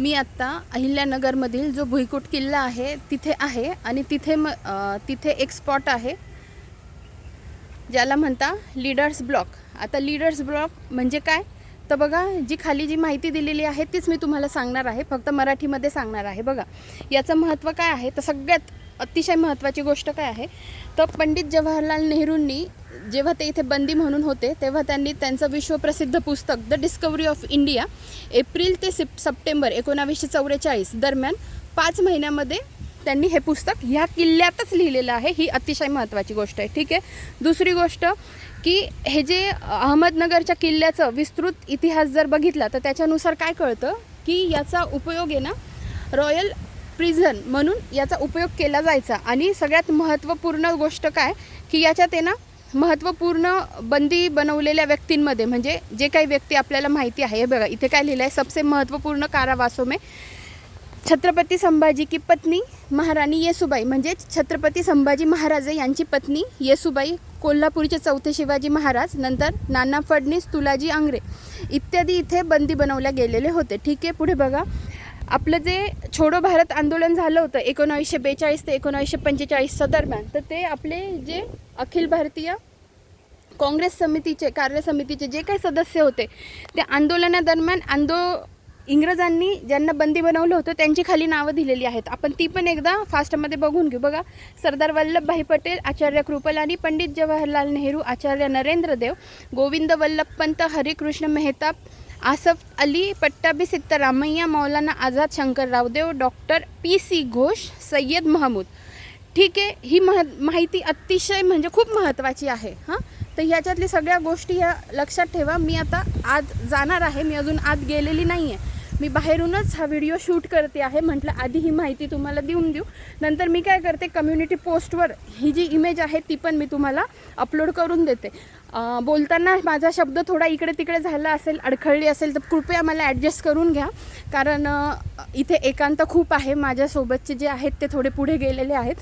मी आत्ता अहिल्यानगरमधील जो भुईकोट किल्ला आहे तिथे आहे आणि तिथे म तिथे एक स्पॉट आहे ज्याला म्हणता लीडर्स ब्लॉक आता लीडर्स ब्लॉक म्हणजे काय? तर बघा जी खाली जी माहिती दिलेली आहे तीच मी तुम्हाला सांगणार आहे फक्त मराठीमध्ये सांगणार आहे. बघा याचं महत्त्व काय आहे? तर सगळ्यात अतिशय महत्त्वाची गोष्ट काय आहे? तर पंडित जवाहरलाल नेहरूंनी जेव्हा ते इथे बंदी म्हणून होते तेव्हा त्यांनी त्यांचं विश्वप्रसिद्ध पुस्तक the discovery of India April ते सिप सप्टेंबर एकोणावीसशे चौवेचाळीस दरम्यान पाच महिन्यामध्ये त्यांनी हे पुस्तक ह्या किल्ल्यातच लिहिलेलं आहे. ही अतिशय महत्त्वाची गोष्ट आहे. ठीक आहे? दुसरी गोष्ट की हे जे अहमदनगरच्या किल्ल्याचं विस्तृत इतिहास जर बघितला तर त्याच्यानुसार काय कळतं? की याचा उपयोग आहे ना रॉयल प्रिझन म्हणून याचा उपयोग केला जायचा. आणि सगळ्यात महत्त्वपूर्ण गोष्ट काय? की याच्यात आहे ना महत्त्वपूर्ण बंदी बनवलेल्या व्यक्तींमध्ये म्हणजे जे काही व्यक्ती आपल्याला माहिती आहे हे बघा इथे काय लिहिलं आहे सबसे महत्त्वपूर्ण कारावासो में छत्रपती संभाजी की पत्नी महाराणी येसुबाई. म्हणजे छत्रपती संभाजी महाराज यांची पत्नी येसुबाई कोल्हापूरचे चौथे शिवाजी महाराज नंतर नाना फडणीस तुलाजी आंग्रे इत्यादी इथे बंदी बनवल्या गेलेले होते. ठीक आहे पुढे बघा. आपलं जे छोडो भारत आंदोलन झालं होतं एकोणावीसशे बेचाळीस ते एकोणावीसशे पंचेचाळीसच्या दरम्यान तर ते आपले जे अखिल भारतीय काँग्रेस समितीचे कार्य समितीचे जे काही सदस्य होते ते आंदोलनादरम्यान आंदो इंग्रजांनी ज्यांना बंदी बनवलं होतं त्यांची खाली नावं दिलेली आहेत. आपण ती पण एकदा फास्टमध्ये बघून घेऊ. बघा Sardar Vallabhbhai Patel Acharya Kripalani Pandit Jawaharlal Nehru Acharya Narendra Dev Govind Vallabh Pant Harekrushna Mahtab Asaf Ali Pattabhi Sitaramayya Maulana Azad Shankar Rao Deo doctor P C Ghosh Syed Mahmud. ठीक आहे ही मह माहिती अतिशय म्हणजे खूप महत्त्वाची आहे हां? तर ह्याच्यातली सगळ्या गोष्टी ह्या लक्षात ठेवा. मी आता आज जाणार आहे मी अजून आत गेलेली नाही आहे मी बाहेरूनच हा व्हिडिओ शूट करते आहे म्हटलं आधी ही माहिती तुम्हाला देऊन देऊ. नंतर मी काय करते कम्युनिटी पोस्टवर ही जी इमेज आहे ती पण मी तुम्हाला अपलोड करून देते. बोलताना माझा शब्द थोडा इकडे तिकडे झाला असेल अडखळली असेल तर कृपया मला ॲडजस्ट करून घ्या. कारण इथे एकांत खूप आहे माझ्यासोबतचे जे आहेत ते थोडे पुढे गेलेले आहेत.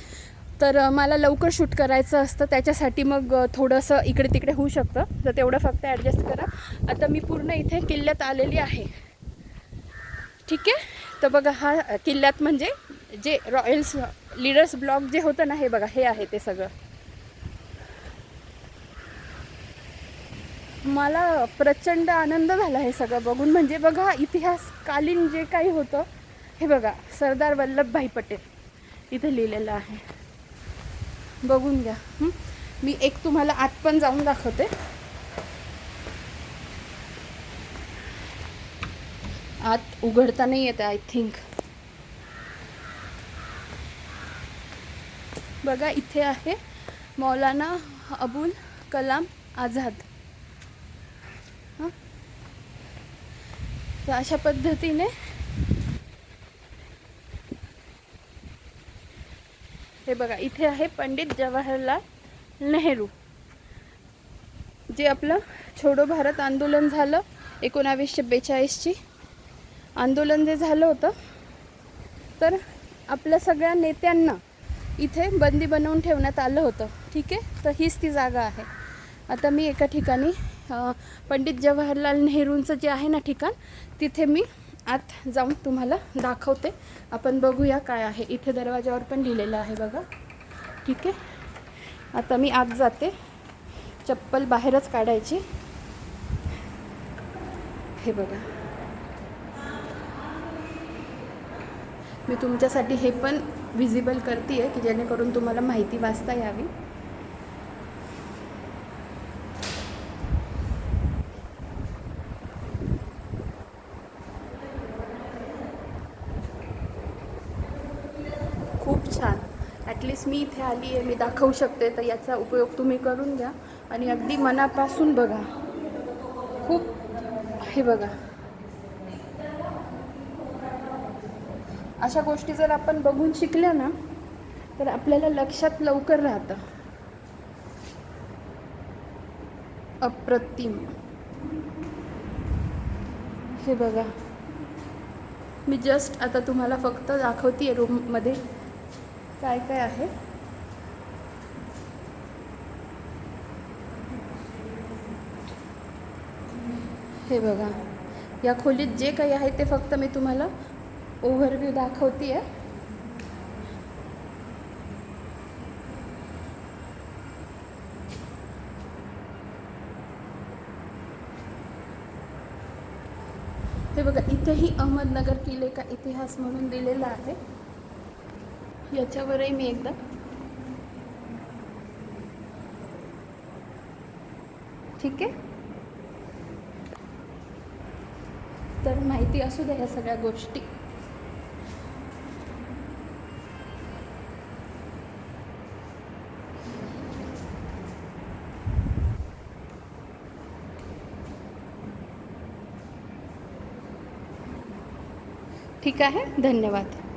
तर मला लवकर शूट करायचं असतं त्याच्यासाठी मग थोडंसं इकडे तिकडे होऊ शकतं. तर तेवढं फक्त ॲडजस्ट करा. आता मी पूर्ण इथे किल्ल्यात आलेली आहे. ठीक आहे? तर बघा हा किल्ल्यात म्हणजे जे रॉयल्स लीडर्स ब्लॉक जे होतं ना हे बघा हे आहे ते सगळं. मला प्रचंड आनंद झाला हे सगळं बघून. म्हणजे बघा इतिहासकालीन जे काही होतं हे बघा सरदार वल्लभभाई पटेल. इथं लिहिलेलं आहे. बघून घ्या. मी एक तुम्हाला आत पण जाऊन दाखवते. आत उघडता नाही येते आय थिंक बघा इथे आहे मौलाना अबुल कलाम आझाद. तर अशा पद्धतीने हे बघा इथे आहे पंडित जवाहरलाल नेहरू जे आपलं छोडो भारत आंदोलन झालं एकोणावीसशे बेचाळीसची. आंदोलन जे झालं होतं तर आपल्या सगळ्या नेत्यांना इथे बंदी बनवून ठेवण्यात आलं होतं. ठीक आहे? तर हीच ती जागा आहे. आता मी एका ठिकाणी पंडित जवाहरलाल नेहरूंचं जे आहे ना ठिकाण तिथे मी आत जाऊन तुम्हाला दाखवते. आपण बघूया काय आहे. इथे दरवाजावर पण लिहिलेलं आहे बघा. ठीक आहे. आता मी आत जाते. चप्पल बाहेरच काढायची. हे बघा. मी तुमच्यासाठी हे पण व्हिजिबल करते आहे की जेणेकरून तुम्हाला माहिती वाचता यावी खूप छान ॲटलिस्ट मी इथे आली आहे मी दाखवू शकते तर याचा उपयोग तुम्ही करून घ्या. आणि अगदी मनापासून बघा. खूप हे बघा. अशा गोष्टी जर आपण बघून शिकल्या ना तर आपल्याला लक्षात लवकर राहतं. अप्रतिम. हे बघा. मी जस्ट आता तुम्हाला फक्त दाखवते रूममध्ये काय काय आहे? हे बघा. या खोलीत जे काही आहे ते फक्त मी तुम्हाला ओव्हरव्ह्यू दाखवते हे बघा इथेही अहमदनगर किल्ले का इतिहास म्हणून दिलेला आहे. याच्यावरही मी एकदा. ठीक आहे? तर माहिती असू द्या या सगळ्या गोष्टी. ठीक आहे? धन्यवाद.